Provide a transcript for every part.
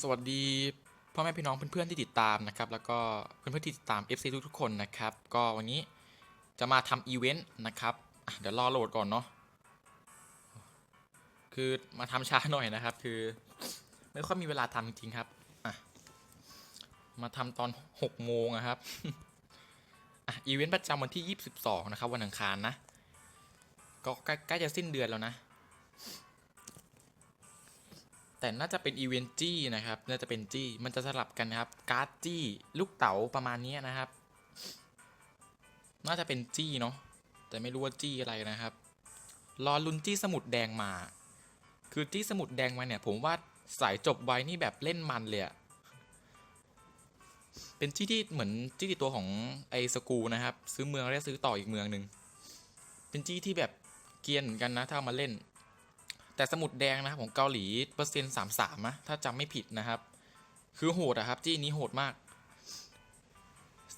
สวัสดีพ่อแม่พี่น้องเพื่อนๆที่ติดตามนะครับ แล้วก็เพื่อนๆที่ติดตาม FC ทุกๆคนนะครับ ก็วันนี้จะมาทำอีเวนต์นะครับเดี๋ยวรอโหลดก่อนเนาะคือมาทำช้าหน่อยนะครับ คือไม่ค่อยมีเวลาทำจริงๆครับมาทำตอน6โมงอะครับอีเวนต์ประจำวันที่ 22 นะครับ วันอังคารนะ ก็ใกล้จะสิ้นเดือนแล้วนะ แต่น่าจะเป็นอีเวนต์จี้นะครับ น่าจะเป็นจี้ มันจะสลับกันนะครับ การ์ดจี้ ลูกเต๋าประมาณนี้นะครับ น่าจะเป็นจี้เนาะ แต่ไม่รู้ว่าจี้อะไรนะครับ รอลุ้นจี้สมุดแดงมา คือจี้สมุดแดงมาเนี่ย ผมว่าสายจบไว้นี่แบบเล่นมันเลยอะเป็นจี้ที่เหมือนจี้ติดตัวของไอ้สกูนะครับ ซื้อเมืองแล้วซื้อต่ออีกเมืองหนึ่ง เป็นจี้ที่แบบเกียนเหมือนกันนะถ้ามาเล่น แต่สมุดแดงนะครับของเกาหลีเปอร์เซ็นต์สามสามนะถ้าจำไม่ผิดนะครับ คือโหดอะครับจี้นี้โหดมาก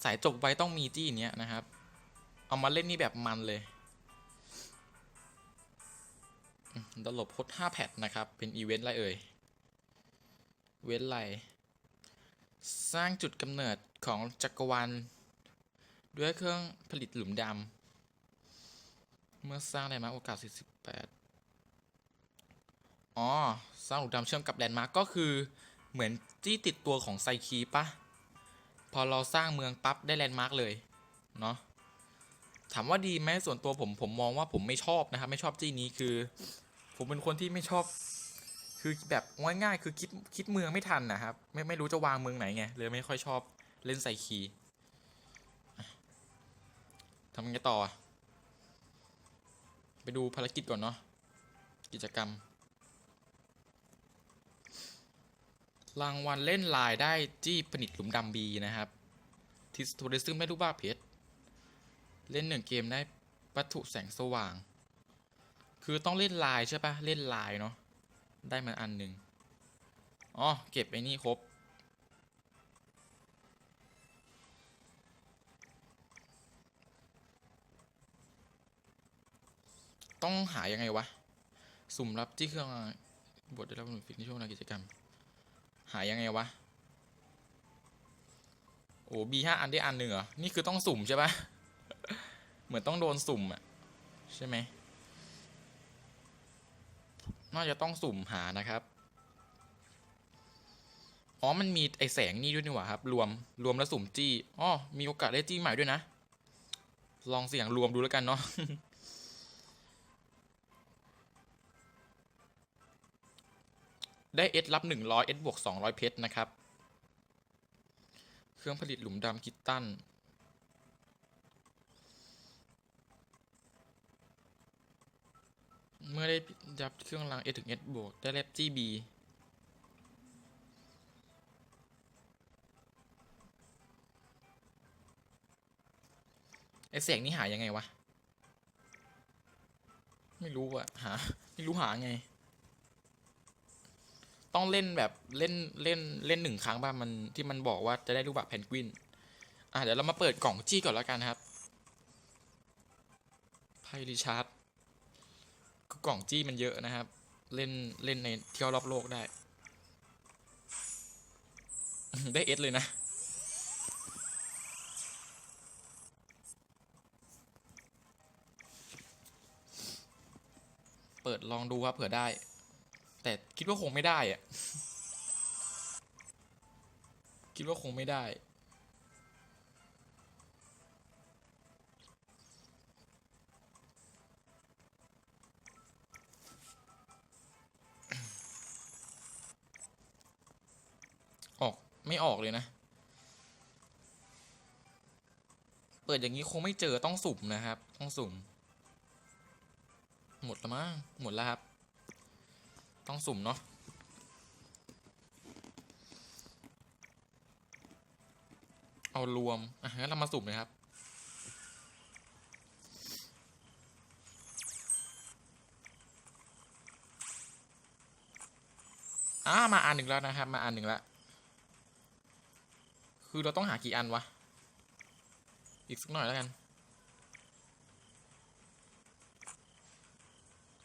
สายจบไว้ต้องมีจี้เนี้ยนะครับ เอามาเล่นนี่แบบมันเลยอืมดลบพด5แพทนะครับ เป็นอีเวนต์ไรเอ่ย เว้นไรสร้างจุดกำเนิดของจักรวาลด้วยเครื่องผลิตหลุมดำเมื่อสร้างได้มาโอกาส 48 อ๋อสร้างหลุมดำเชื่อมกับแลนด์มาร์กก็คือเหมือนจี้ติดตัวของไซคีปะพอเราสร้างเมืองปั๊บได้แลนด์มาร์กเลยเนาะถามว่าดีไหมส่วนตัวผมผมมองว่าผมไม่ชอบนะครับ ไม่ชอบจี้นี้คือ ผมเป็นคนที่ไม่ชอบ คือแบบง่ายๆคือคิดคิดเมืองไม่ทันนะครับ ไม่ไม่รู้จะวางเมืองไหนไงเลยไม่ค่อยชอบเล่นไซคีทำไงต่อ ไปดูภารกิจก่อนเนาะกิจกรรม รางวัลเล่นลายได้จี้ผนิตหลุมดำบีนะครับทิสทูริซึมได้รูปบ้าเพชรเล่นหนึ่งเกมได้วัตถุแสงสว่าง คือต้องเล่นลายใช่ปะเล่นลายเนาะได้มาอันหนึ่งอ๋อเก็บไอ้นี่ครบต้องหายังไงวะ สุ่มรับที่เครื่องบทได้รับหนุนฟิกในช่วงเวลากิจกรรม หายังไงวะ โอ้บีห้าอันได้อันหนึ่งเหรอ นี่คือต้องสุ่มใช่ปะเหมือนต้องโดนสุ่มอะใช่ไหมน่าจะต้องสุ่มหานะครับ อ๋อ มันมีไอแสงนี่ด้วยนี่หว่าครับ รวมรวมแล้วสุ่มจี้ อ๋อ มีโอกาสได้จี้ใหม่ด้วยนะ ลองเสี่ยงรวมดูแล้วกันเนาะ ได้เอสรับ 100เอสบวก 200 เพชรนะครับ เครื่องผลิตหลุมดำคิตตัน เมื่อได้ยับเครื่องราง S ถึง S บวก ได้แลบ GB ไอเสียงนี่หายังไงวะ ไม่รู้อะหา ไม่รู้หาไง ต้องเล่นแบบเล่นเล่นเล่นหนึ่งครั้งบ้างมันที่มันบอกว่าจะได้รูปแบบแพนกวิน อะเดี๋ยวเรามาเปิดกล่องจี้ก่อนแล้วกันครับไพ่ริชาร์ดก็กล่องจี้มันเยอะนะครับ เล่นเล่นในเที่ยวรอบโลกได้ ได้เอสเลยนะเปิดลองดูครับเผื่อได้ แต่คิดว่าคงไม่ได้อะคิดว่าคงไม่ได้ ออกไม่ออกเลยนะ เปิดอย่างนี้คงไม่เจอต้องสุ่มนะครับ ต้องสุ่ม หมดแล้วมั้งหมดแล้วครับ ต้องสุ่มเนาะเอารวมอะงั้นเรามาสุ่มเลยครับอ่ามาอันหนึ่งแล้วนะครับ มาอันหนึ่งแล้วคือเราต้องหากี่อันวะ อีกสักหน่อยแล้วกัน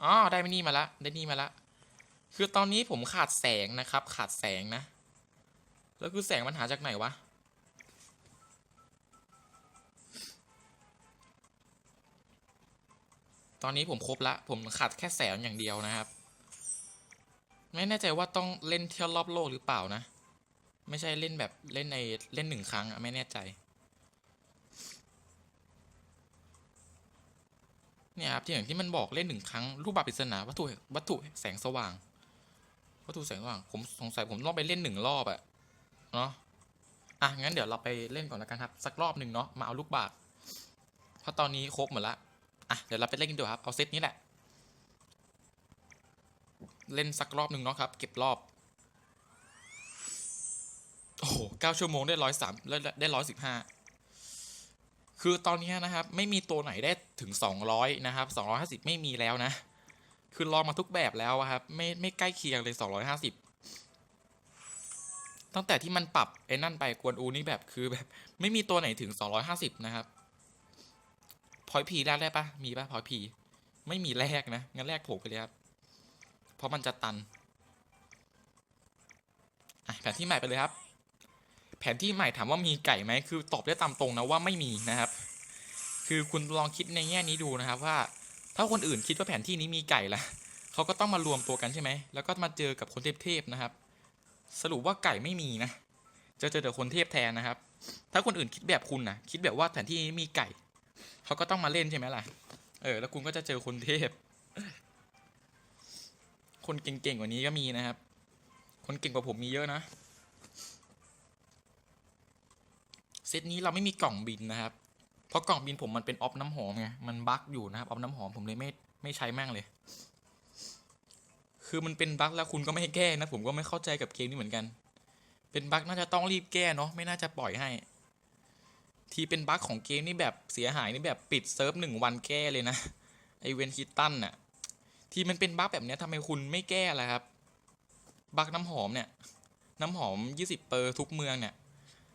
อ๋อได้ไม่นี่มาละ ได้นี่มาละ คือตอนนี้ผมขาดแสงนะครับ ขาดแสงนะ แล้วคือแสงมันหาจากไหนวะ ตอนนี้ผมครบละ ผมขาดแค่แสงอย่างเดียวนะครับ ไม่แน่ใจว่าต้องเล่นเที่ยวรอบโลกหรือเปล่านะ ไม่ใช่เล่นแบบเล่นในเล่นหนึ่งครั้งอะไม่แน่ใจ เนี่ยครับที่อย่างที่มันบอกเล่นหนึ่งครั้งรูปแบบปริศนาวัตถุวัตถุแสงสว่าง วัตถุแสงสว่าง ผมสงสัยผมต้องไปเล่นหนึ่งรอบอะเนาะอะงั้นเดี๋ยวเราไปเล่นก่อนล้วกันครับ สักรอบหนึ่งเนาะมาเอาลูกบาศก์เพราะตอนนี้ครบหมดละอะเดี๋ยวเราไปเล่นกันดีกว่าครับเอาเซตนี้แหละ เล่นสักรอบหนึ่งเนาะครับ เก็บรอบโอ้โหเก้าชั่วโมงได้ร้อยสามได้ร้อยสิบห้าคือตอนนี้นะครับ ไม่มีตัวไหนได้ถึง200นะครับ250ไม่มีแล้วนะ คือลองมาทุกแบบแล้วอะครับ ไม่ไม่ใกล้เคียงเลย 250 ตั้งแต่ที่มันปรับไอ้นั่นไปกวนอูนี่แบบคือแบบ ไม่มีตัวไหนถึง 250 นะครับ พอยพีแรกได้ปะมีปะพอยพีไม่มีแรกนะงั้นแรกโผล่ไปเลยครับ เพราะมันจะตันแผนที่ใหม่ไปเลยครับ แผนที่ใหม่ถามว่ามีไก่ไหมคือตอบได้ตามตรงนะว่าไม่มีนะครับ คือคุณลองคิดในแง่นี้ดูนะครับว่า ถ้าคนอื่นคิดว่าแผนที่นี้มีไก่ละเขาก็ต้องมารวมตัวกันใช่ไหม แล้วก็มาเจอกับคนเทพๆนะครับ สรุปว่าไก่ไม่มีนะ จะเจอแต่คนเทพแทนนะครับ ถ้าคนอื่นคิดแบบคุณนะคิดแบบว่าแผนที่นี้มีไก่ เขาก็ต้องมาเล่นใช่ไหมล่ะ เออ แล้วคุณก็จะเจอคนเทพ คนเก่งๆกว่านี้ก็มีนะครับ คนเก่งกว่าผมมีเยอะนะ เซตนี้เราไม่มีกล่องบินนะครับ เพราะกล่องบินผมมันเป็นออฟน้ำหอมไง มันบั๊กอยู่นะครับออฟน้ำหอมผมเลยไม่ไม่ใช้แม่งเลย คือมันเป็นบั๊กแล้วคุณก็ไม่ให้แก้นะ ผมก็ไม่เข้าใจกับเกมนี้เหมือนกัน เป็นบั๊กน่าจะต้องรีบแก้เนาะไม่น่าจะปล่อยให้ ทีเป็นบั๊กของเกมนี่แบบเสียหายนี่แบบปิดเซิร์ฟหนึ่งวันแก้เลยนะไอเวนคิตตันน่ะ ทีมันเป็นบั๊กแบบเนี้ยทำไมคุณไม่แก้ล่ะครับบั๊กน้ำหอมเนี่ย น้ำหอม 20 เปอร์ทุกเมืองเนี่ย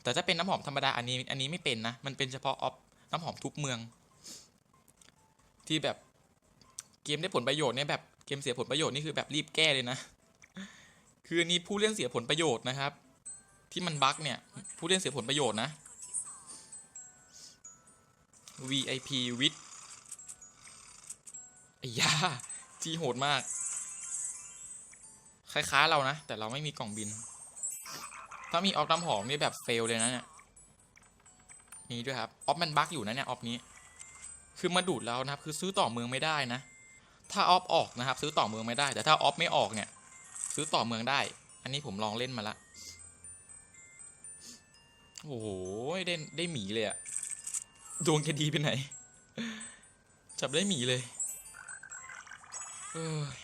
แต่ถ้าเป็นน้ำหอมธรรมดาอันนี้อันนี้ไม่เป็นนะ มันเป็นเฉพาะออฟ น้ำหอมทุกเมือง ที่แบบเกมได้ผลประโยชน์เนี่ยแบบเกมเสียผลประโยชน์นี่คือแบบรีบแก้เลยนะ คืออันนี้ผู้เล่นเสียผลประโยชน์นะครับ ที่มันบั๊กเนี่ย ผู้เล่นเสียผลประโยชน์นะ VIP วิทไอ้ยาที่โหดมาก คล้ายๆเรานะ แต่เราไม่มีกล่องบิน ถ้ามีออฟน้ำหอมนี่แบบเฟลเลยนะเนี่ย นี่ด้วยครับออฟมันบั๊กอยู่นะเนี่ยออฟนี้ คือมาดูดแล้วนะครับ คือซื้อต่อเมืองไม่ได้นะ ถ้าออฟออกนะครับ ซื้อต่อเมืองไม่ได้ แต่ถ้าออฟไม่ออกเนี่ย ซื้อต่อเมืองได้ อันนี้ผมลองเล่นมาละโอ้โหได้ได้หมีเลยอะดวงแกดีไปไหน จับได้หมีเลยเอ้ย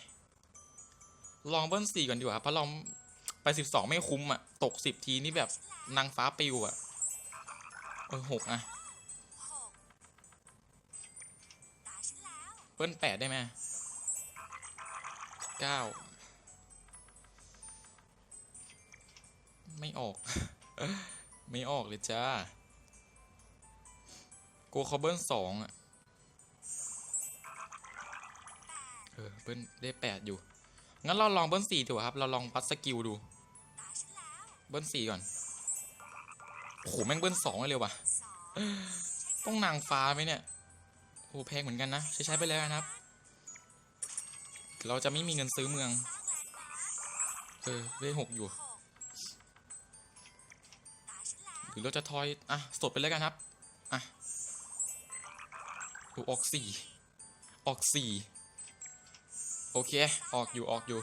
ลองเบิ้ลสี่ก่อนดีกว่าเพราะลองไปสิบสองไม่คุ้มอะตกสิบทีนี่แบบนางฟ้าปิวอะ ออหกอะเปิ้ลแปดได้ไหมเก้าไม่ออก ไม่ออกเลยจ้าโกคอเบิ้ลสองอะเออเบิ้ลได้แปดอยู่ งั้นเราลองเบิ้ลสี่ถูกครับ เราลองพัดสกิลดู เบิ้ลสี่ก่อน โอ้โหแม่งเบิ้ลสองเลยว่ะ ต้องนางฟ้าไหมเนี่ยโอ้แพงเหมือนกันนะ ใช้ใช้ไปแล้วนะครับ เราจะไม่มีเงินซื้อเมือง เออได้หกอยู่ หรือเราจะทอย อะ สดไปเลยกันครับ อะโอ้ออกสี่ ออกสี่ โอเค ออกอยู่ ออกอยู่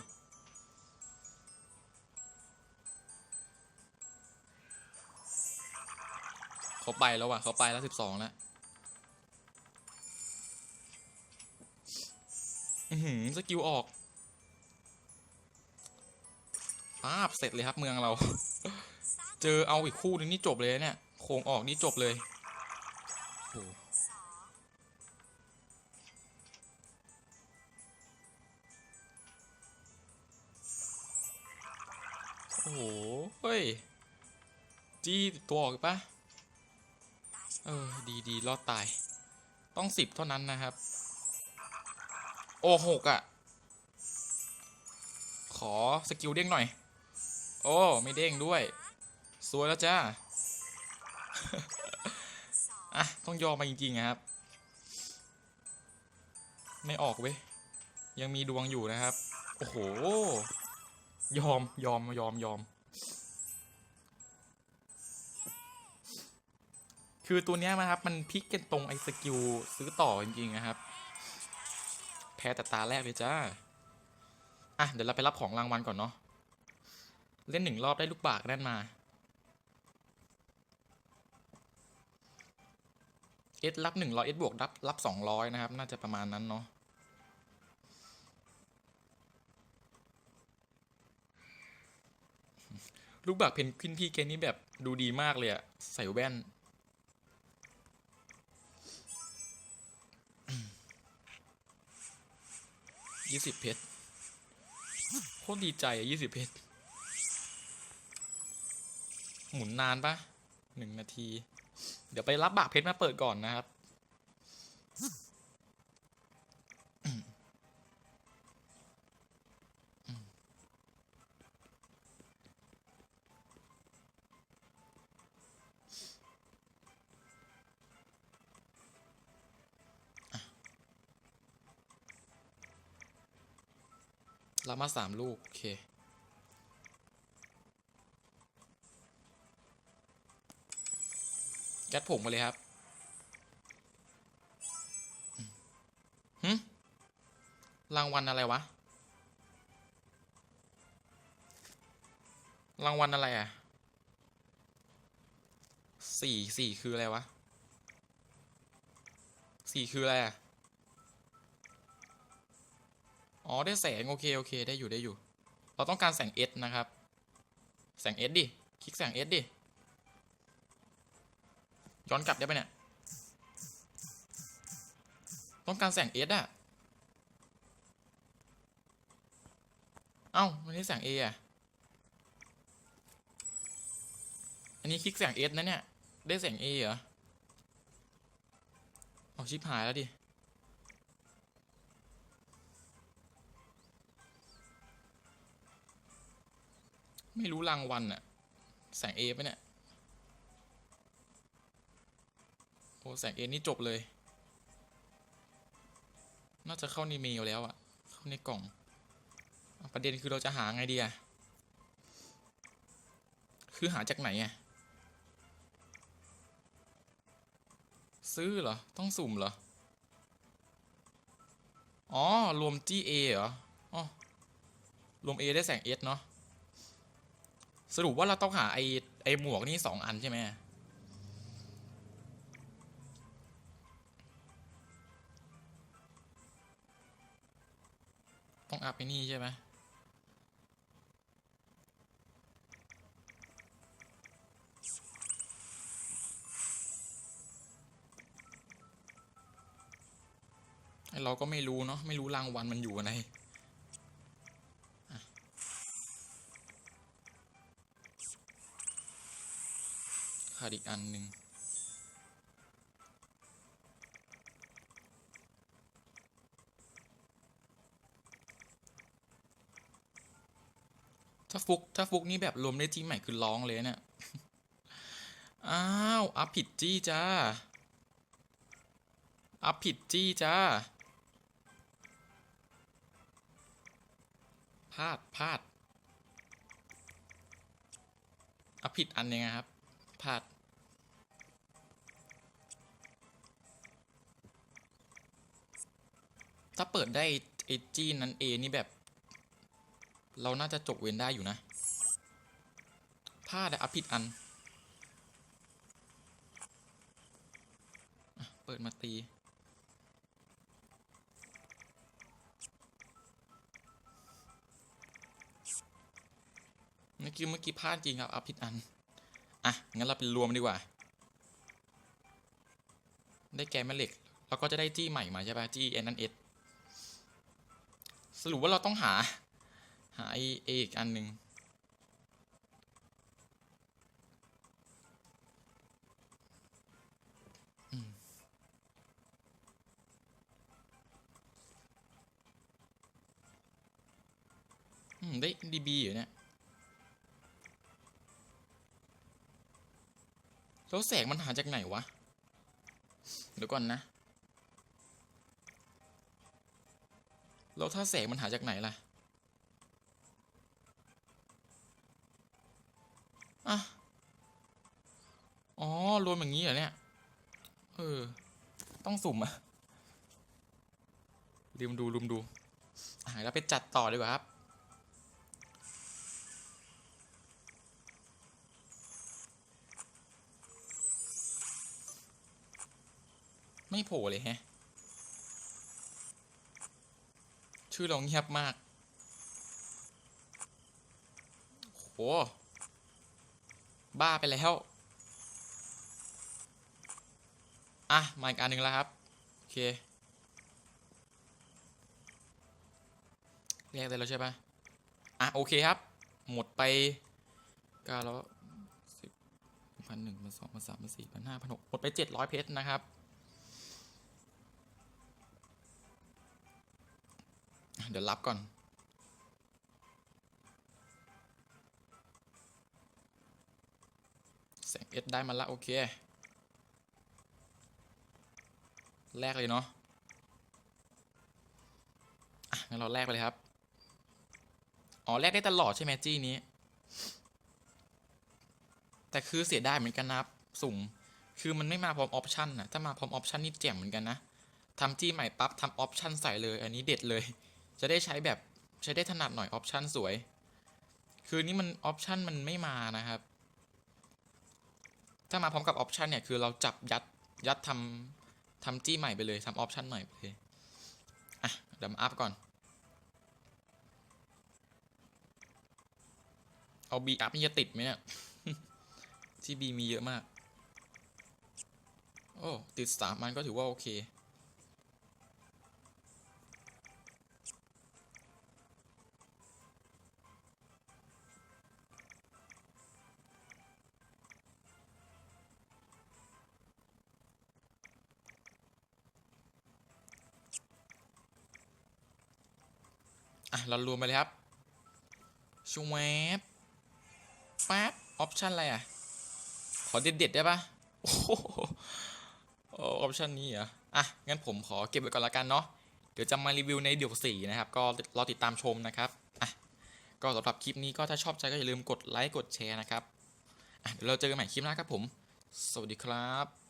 เขาไปแล้วว่ะเขาไปแล้วสิบสองแล้วหือสกิลออกปาบเสร็จเลยครับเมืองเรา เจอเอาอีกคู่นึงนี่จบเลยเนี่ย โค้งออกนี่จบเลยโอ้โห เฮ้ย จี้ตัวออกอีกปะ เออ ดีดีรอดตาย ต้องสิบเท่านั้นนะครับ โอ้หกอะ ขอสกิลเด้งหน่อย โอ้ ไม่เด้งด้วย สวยแล้วจ้า อะ ต้องยอมมาจริงๆอะครับ ไม่ออกเว้ย ยังมีดวงอยู่นะครับ โอ้โห ยอมยอมยอมยอม คือตัวเนี้ยนะครับ มันพลิกกันตรงไอ้สกิลซื้อต่อจริงๆนะครับ แพ้แต่ตาแรกเลยจ้า อะ เดี๋ยวเราไปรับของรางวัลก่อนเนาะ เล่นหนึ่งรอบได้ลูกบากนั่นมา เอสรับหนึ่งร้อยเอสบวกรับรับสองร้อยนะครับ น่าจะประมาณนั้นเนาะลูกบากเพนกวินพี่เกนนี่แบบดูดีมากเลยอะใส่แว่น ยี่สิบเพชรโคตรดีใจอะยี่สิบเพชรหมุนนานปะหนึ่งนาที เดี๋ยวไปรับบากเพชรมาเปิดก่อนนะครับ รับมาสามลูก โอเค ยัดผงมาเลยครับอืมหึรางวัลอะไรวะ รางวัลอะไรอะสี่สี่คืออะไรวะสี่คืออะไรอะ อ๋อได้แสงโอเคโอเคได้อยู่ได้อยู่ เราต้องการแสง S นะครับ แสง S ดิ คลิกแสง S ดิ ย้อนกลับได้ปะเนี่ย ต้องการแสง S อะเอ้ามันนี่แสง A อะอันนี้คลิกแสง S นะเนี่ย ได้แสง A เหรอ เอาชิบหายแล้วดิ ไม่รู้รางวัลอะแสง A ปะเนี่ย โอ้แสง A นี่จบเลย น่าจะเข้าในเมลแล้วอะเข้าในกล่อง ประเด็นคือเราจะหาไงดีอะคือหาจากไหนอะซื้อเหรอ ต้องสุ่มเหรอ อ๋อ รวม GA เหรอ อ๋อ รวม A ได้แสง S เนาะ สรุปว่าเราต้องหาไอ้ไอ้หมวกนี่สองอันใช่ไหมต้องอัพไปนี่ใช่ไหมไอ้เราก็ไม่รู้เนาะไม่รู้รางวัลมันอยู่ไหนอะขา ดอีกอันหนึ่งถ้าฟุกถ้าฟุกนี่แบบรวมได้จี้ใหม่คือร้องเลยเนี่ย อ้าว อัพผิดจี้จ้า อัพผิดจี้จ้า พลาดพลาด อัพผิดอันยังไงครับ พลาด ถ้าเปิดได้ไอจี้นั้นเอนี่แบบ เราน่าจะจบเวนได้อยู่นะพลาดอะอัพผิดอันอเปิดมาตีเมื่อกี้เมื่อกี้พลาดจริงครับอัพผิดอัน อะ งั้นเราเป็นรวมดีกว่า ได้แกนแม่เหล็ก แล้วก็จะได้จี้ใหม่มาใช่ปะจี้เอ็นนันเอส สรุปว่าเราต้องหา หาไอเออีกอันหนึ่งอืมอืม ได้ดีบีอยู่เนี่ยแล้วแสงมันหาจากไหนวะ เดี๋ยวก่อนนะ แล้วถ้าแสงมันหาจากไหนล่ะอะอ๋อ รวมอย่างนี้เหรอเนี่ย เออ ต้องสุ่มอะลืมดูลืมดูอะเราไปจัดต่อดีกว่าครับ ไม่โผล่เลยแฮะ ชื่อเราเงียบมากโหบ้าไปแล้ว อะ มาอีกอันหนึ่งแล้วครับ โอเค เรียกได้แล้วใช่ปะอะ โอเคครับ หมดไปก้าแล้วสิบพันหนึ่งพันสองพันสามพันสี่พันห้าพันหกหมดไปเจ็ดร้อยเพชรนะครับ เดี๋ยวรับก่อน แสงเอสได้มาละโอเค แรกเลยเนาะอะงั้นเราแรกไปเลยครับ อ๋อ แรกได้ตลอดใช่ไหมจี้นี้ แต่คือเสียดายเหมือนกันนะครับ สุ่ม คือมันไม่มาพร้อมออปชันนะถ้ามาพร้อมออปชันนี่แจ่มเหมือนกันนะทำจี้ใหม่ปั๊บทำออปชันใส่เลย อันนี้เด็ดเลย จะได้ใช้แบบใช้ได้ถนัดหน่อยออปชันสวย คือนี่มันออปชันมันไม่มานะครับ ถ้ามาพร้อมกับออปชันเนี่ยคือเราจับยัดยัดทำทำจี้ใหม่ไปเลยทำออปชันใหม่ไปเลยอะดี๋ยวมอัพก่อน เอาบีอัพนี่จะติดไหมเนี่ยที่บีมีเยอะมาก โอ้ ติดสามมันก็ถือว่าโอเค เรารวมไปเลยครับชวบปั๊บออปชันอะไรอะ ขอเด็ดๆได้ปะโอ้โหออปชันนี้เหรออะ งั้นผมขอเก็บไว้ก่อนละกันเนาะ เดี๋ยวจะมารีวิวในเดี่ยวสี่นะครับ ก็รอติดตามชมนะครับอะก็สำหรับคลิปนี้ก็ถ้าชอบใจก็อย่าลืมกดไลค์กดแชร์นะครับอะเดี๋ยวเราเจอกันใหม่คลิปหน้าครับผม สวัสดีครับ